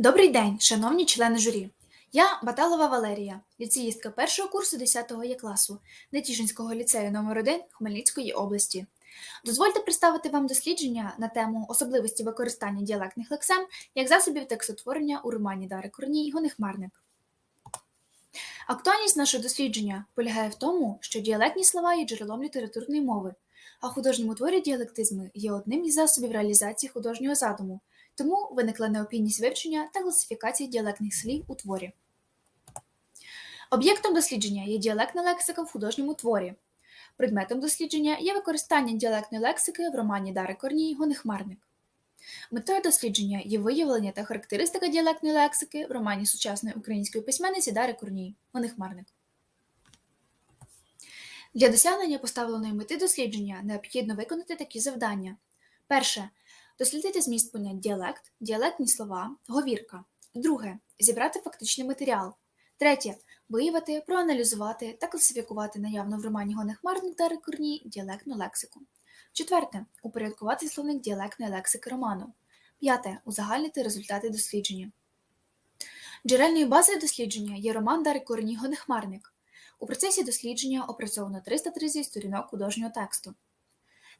Добрий день, шановні члени журі. Я Баталова Валерія, ліцеїстка першого курсу 10 Є класу Нетішинського ліцею номер 1 Хмельницької області. Дозвольте представити вам дослідження на тему особливості використання діалектних лексем як засобів текстотворення у романі Дари Корній Гонихмарник. Актуальність нашого дослідження полягає в тому, що діалектні слова є джерелом літературної мови, а художньому творі діалектизми є одним із засобів реалізації художнього задуму, тому виникла необхідність вивчення та класифікації діалектних слів у творі. Об'єктом дослідження є діалектна лексика в художньому творі. Предметом дослідження є використання діалектної лексики в романі Дари Корній Гонихмарник. Метою дослідження є виявлення та характеристика діалектної лексики в романі сучасної української письменниці Дари Корній Гонихмарник. Для досягнення поставленої мети дослідження необхідно виконати такі завдання. Перше дослідити зміст понять діалект, діалектні слова, говірка. Друге зібрати фактичний матеріал. Третє виявити, проаналізувати та класифікувати наявну в романі Гонехмарник та Рекорній діалектну лексику. Четверте упорядкувати словник діалектної лексики роману. П'яте узагальнити результати дослідження. Джерельною базою дослідження є роман Дари Корній Гонехмарник. У процесі дослідження опрацьовано 330 сторінок художнього тексту.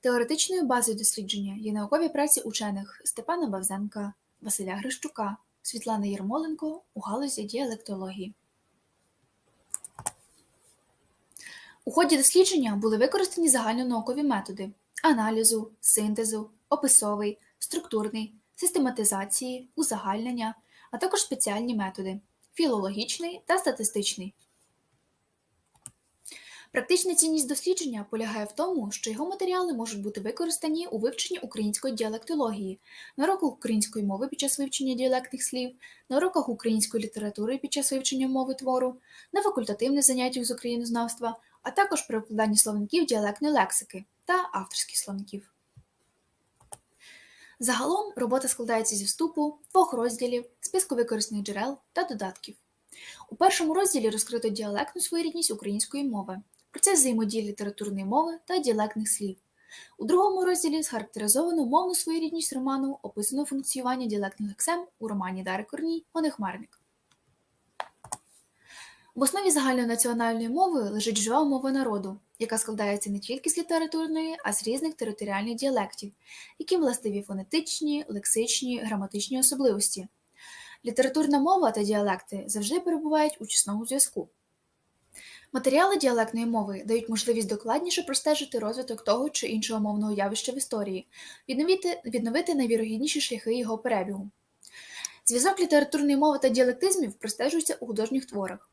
Теоретичною базою дослідження є наукові праці учених Степана Бавзенка, Василя Грищука, Світлани Єрмоленко у галузі діалектології. У ході дослідження були використані загальнонаукові методи аналізу, синтезу, описовий, структурний, систематизації, узагальнення, а також спеціальні методи філологічний та статистичний. Практична цінність дослідження полягає в тому, що його матеріали можуть бути використані у вивченні української діалектології, на уроках української мови під час вивчення діалектних слів, на уроках української літератури під час вивчення мови твору, на факультативних заняттях з українознавства, а також при викладанні словників діалектної лексики та авторських словників. Загалом робота складається зі вступу, двох розділів, списку використаних джерел та додатків. У першому розділі розкрито діалектну своєрідність української мови, процес взаємодії літературної мови та діалектних слів. У другому розділі схарактеризовано мовну своєрідність роману, описано функціювання діалектних лексем у романі Дари Корній Гонехмарник. В основі загальнонаціональної мови лежить жива мова народу, яка складається не тільки з літературної, а з різних територіальних діалектів, яким властиві фонетичні, лексичні, граматичні особливості. Літературна мова та діалекти завжди перебувають у чесному зв'язку. Матеріали діалектної мови дають можливість докладніше простежити розвиток того чи іншого мовного явища в історії, відновити, відновити найвірогідніші шляхи його перебігу. Зв'язок літературної мови та діалектизмів простежується у художніх творах.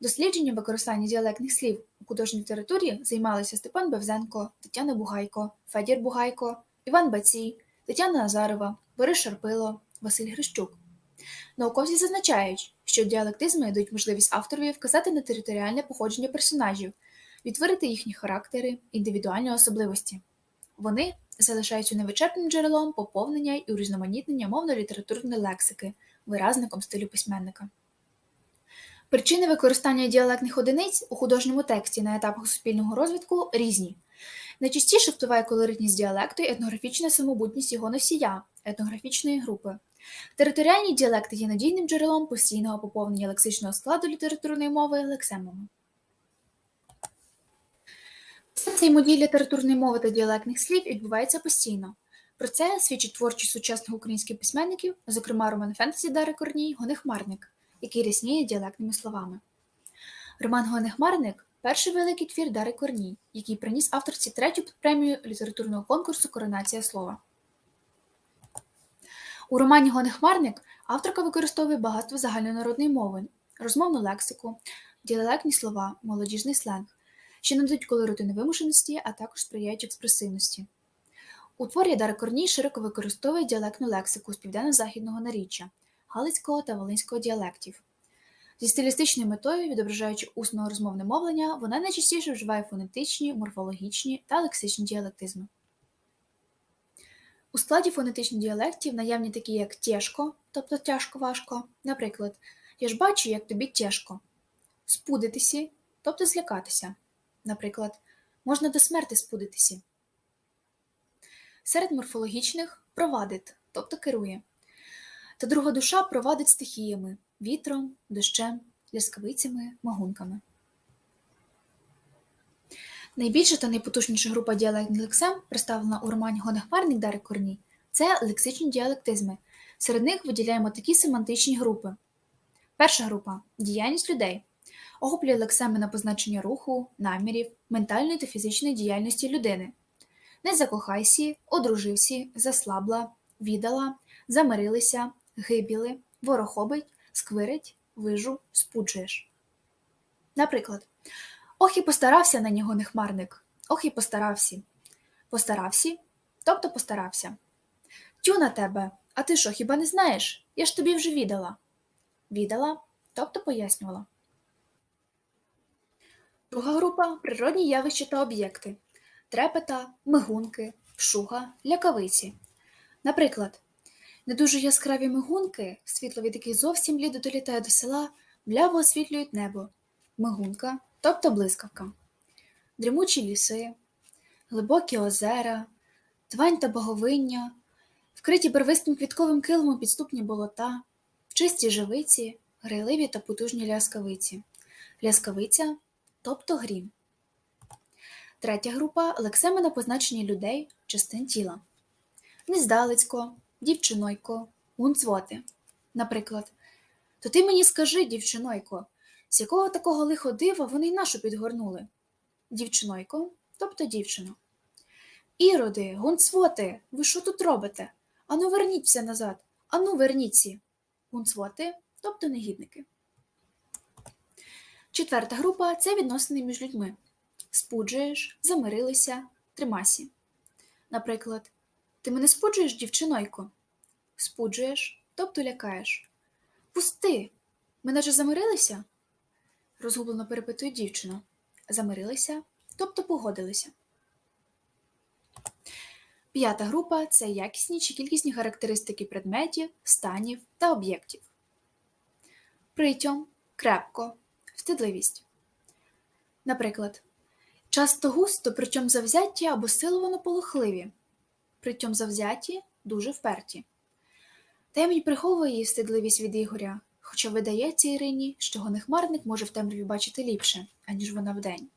Дослідженням використання діалектних слів у художній літературі займалися Степан Бевзенко, Тетяна Бугайко, Федір Бугайко, Іван Бацій, Тетяна Назарова, Борис Шарпило, Василь Грищук. Науковці зазначають, що діалектизми дають можливість авторові вказати на територіальне походження персонажів, відтворити їхні характери, індивідуальні особливості. Вони залишаються невичерпним джерелом поповнення і урізноманітнення мовно-літературної лексики, виразником стилю письменника. Причини використання діалектних одиниць у художньому тексті на етапах суспільного розвитку різні. Найчастіше впливає колоритність діалекту і етнографічна самобутність його носія, етнографічної групи. Територіальні діалекти є надійним джерелом постійного поповнення лексичного складу літературної мови лексемами. Взаємодія літературної мови та діалектних слів відбувається постійно. Про це свідчить творчість сучасних українських письменників, зокрема роман фентезі Дари Корній Гонехмарник, який рясніє діалектними словами. Роман Гонехмарник перший великий твір Дари Корній, який приніс авторці третю премію літературного конкурсу Коронація слова. У романі Гонехмарник авторка використовує багатство загальнонародної мови, розмовну лексику, діалектні слова, молодіжний сленг, що надають колориту невимушеності, а також сприяють експресивності. У творі Дара Корній широко використовує діалектну лексику з південно-західного наріччя, галицького та волинського діалектів. Зі стилістичною метою, відображаючи усно розмовне мовлення, вона найчастіше вживає фонетичні, морфологічні та лексичні діалектизми. У складі фонетичних діалектів наявні такі, як тяжко, тобто тяжко важко, наприклад, я ж бачу, як тобі тяжко, спудитися, тобто злякатися, наприклад, можна до смерти спудитися. Серед морфологічних провадить, тобто керує. та друга душа провадить стихіями вітром, дощем, ляскавицями, магунками. Найбільша та найпотужніша група діалектних лексем, представлена у романі Гонехмарник Дари Корній, це лексичні діалектизми. Серед них виділяємо такі семантичні групи. Перша група діяльність людей. Охоплює лексеми на позначення руху, намірів, ментальної та фізичної діяльності людини. Не закохайсі, одруживсі, заслабла, віддала, замирилися, гибіли, ворохобить, сквирить, вижу, спуджуєш. Наприклад, ох і постарався на нього нехмарник, ох і постарався. Постарався, тобто постарався. Тю на тебе, а ти що, хіба не знаєш? Я ж тобі вже віддала. Віддала, тобто пояснювала. Друга група природні явища та об'єкти трепета, мигунки, шуга, лякавиці. Наприклад, не дуже яскраві мигунки, світло від яких зовсім блідо долітає до села, мляво освітлюють небо, мигунка, тобто блискавка, дрімучі ліси, глибокі озера, твань та боговиння, вкриті барвистим квітковим килимом підступні болота, чисті живиці, грайливі та потужні ляскавиці, ляскавиця, тобто грім. Третя група лексеми на позначення людей, частин тіла. Нездалецько, дівчинойко, гунцвоти. Наприклад, то ти мені скажи, дівчинойко, з якого такого лихо дива вони й нашу підгорнули? Дівчинойко, тобто дівчина. Іроди, гунцвоти, ви що тут робите? Ану, верніться назад, ану, верніться. Гунцвоти, тобто негідники. Четверта група це відносини між людьми. Спуджуєш, замирилися, тримасі. Наприклад, ти мене спуджуєш, дівчинойко? Спуджуєш, тобто лякаєш. Пусти! Ми наче замирилися? Розгублено перепитує дівчина. Замирилися, тобто погодилися. П'ята група це якісні чи кількісні характеристики предметів, станів та об'єктів. Притьом, крепко, встидливість. Наприклад, часто густо, причому завзяті або силовано полохливі, притьом завзяті дуже вперті. Темінь приховує її встидливість від Ігоря, хоча видається Ірині, що гонехмарник може в темряві бачити ліпше, аніж вона вдень.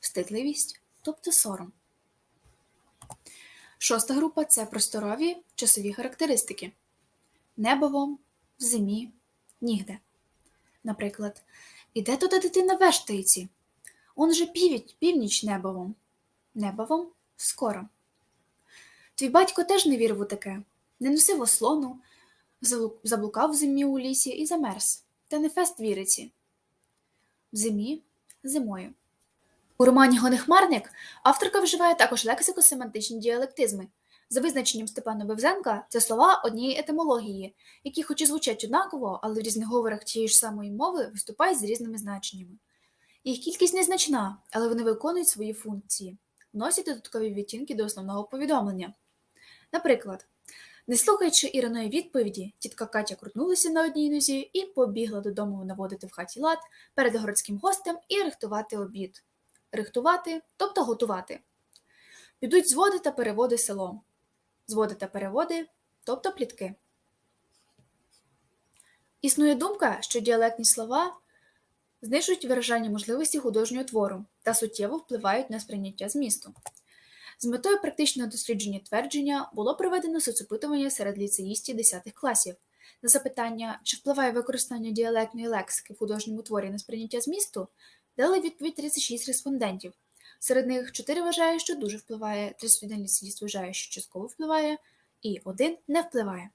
Встидливість, тобто сором. Шоста група це просторові часові характеристики. Небовом, в зимі, нігде. Наприклад, іде туди дитина вештається. Он же півіть, північ небовом. Небовом скоро. Твій батько теж не вірив у таке, не носив ослону, заблукав в зимі у лісі і замерз, та не фест віриці. В зимі зимою. У романі Гонехмарник авторка вживає також лексико-семантичні діалектизми. За визначенням Степана Бевзенка, це слова однієї етимології, які, хоч і звучать однаково, але в різних говорах тієї ж самої мови виступають з різними значеннями. Їх кількість незначна, але вони виконують свої функції, вносять додаткові відтінки до основного повідомлення. Наприклад, не слухаючи Іриної відповіді, тітка Катя крутнулася на одній нозі і побігла додому наводити в хаті лад перед городським гостем і рихтувати обід. Рихтувати, тобто готувати. Підуть зводи та переводи селом. Зводи та переводи, тобто плітки. Існує думка, що діалектні слова знижують виражальні можливості художнього твору та суттєво впливають на сприйняття змісту. З метою практичного дослідження твердження було проведено соцопитування серед ліцеїстів 10 класів. На запитання, чи впливає використання діалектної лексики в художньому творі на сприйняття змісту, дали відповідь 36 респондентів. Серед них 4 вважає, що дуже впливає, 31 ліцеїст вважає, що частково впливає, і один не впливає.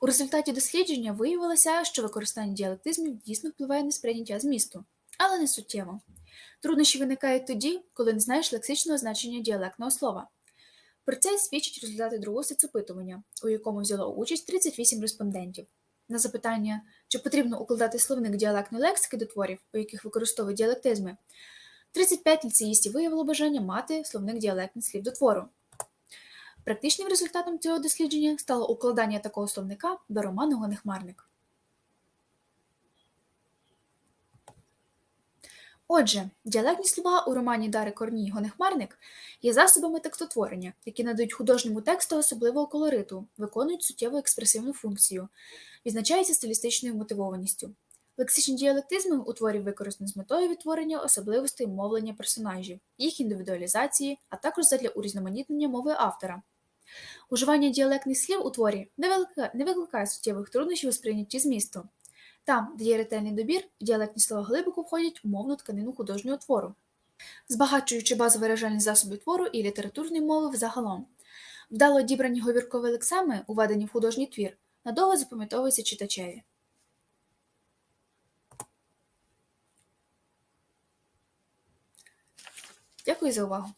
У результаті дослідження виявилося, що використання діалектизмів дійсно впливає на сприйняття змісту, але не суттєво. Труднощі виникають тоді, коли не знаєш лексичного значення діалектного слова. Про це свідчать результати другого соцопитування, у якому взяло участь 38 респондентів. На запитання, чи потрібно укладати словник діалектної лексики до творів, у яких використовують діалектизми, 35 ліцеїстів виявило бажання мати словник діалектних слів до твору. Практичним результатом цього дослідження стало укладання такого словника до роману Гонехмарник. Отже, діалектні слова у романі Дари Корній Гонехмарник є засобами текстотворення, які надають художньому тексту особливого колориту, виконують суттєву експресивну функцію, відзначаються стилістичною мотивованістю. Лексичні діалектизми у творі використані з метою відтворення особливостей мовлення персонажів, їх індивідуалізації, а також задля урізноманітнення мови автора. Уживання діалектних слів у творі не викликає, суттєвих труднощів у сприйнятті змісту. Там, де є ретельний добір, діалектні слова глибоко входять у мовну тканину художнього твору, збагачуючи базові виражальні засоби твору і літературної мови взагалом. Вдало дібрані говіркові лексеми, уведені в художній твір, надовго запам'ятовуються читачеві. Дякую за увагу!